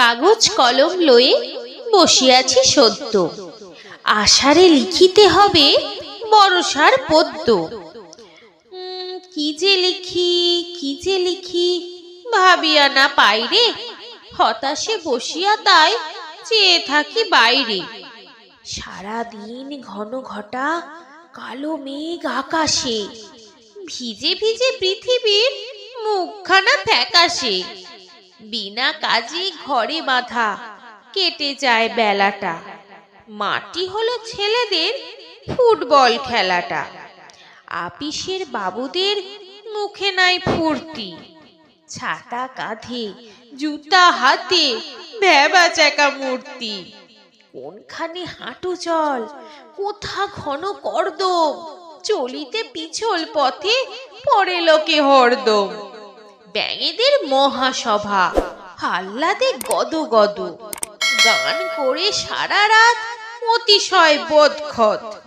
কাগজ কলম লয়ে বসিয়াছি সদ্য। আষাঢ়ে লিখিতে হবে বরসার পদ্য। কি যে লিখি, কি যে লিখি, ভাবিয়া না পাইরে হতাশে বসিয়া তাই চেয়ে থাকি বাইরে। সারা দিন ঘন ঘটা কালো মেঘ আকাশে। ভিজে ভিজে পৃথিবীর মুখখানা ফ্যাকাশে। বিনা কাজে ঘরে বাঁধা, কেটে যায় বেলাটা। মাটি হলো ছেলেদের ফুটবল খেলাটা। আপিসের বাবুদের মুখে নাই ফুর্তি। ছাতা কাঁধে, জুতা হাতে, ভেবা চাকা মূর্তি। কোনখানে হাঁটু চল, কোথা ঘন কর্দম, চলিতে পিছল পথে পড়ে লোকে হরদম। ব্যাঙেদের মহাসভা। হাল্লাদে গদ গদ। গান করে সারা রাত অতিশয় বোধখত।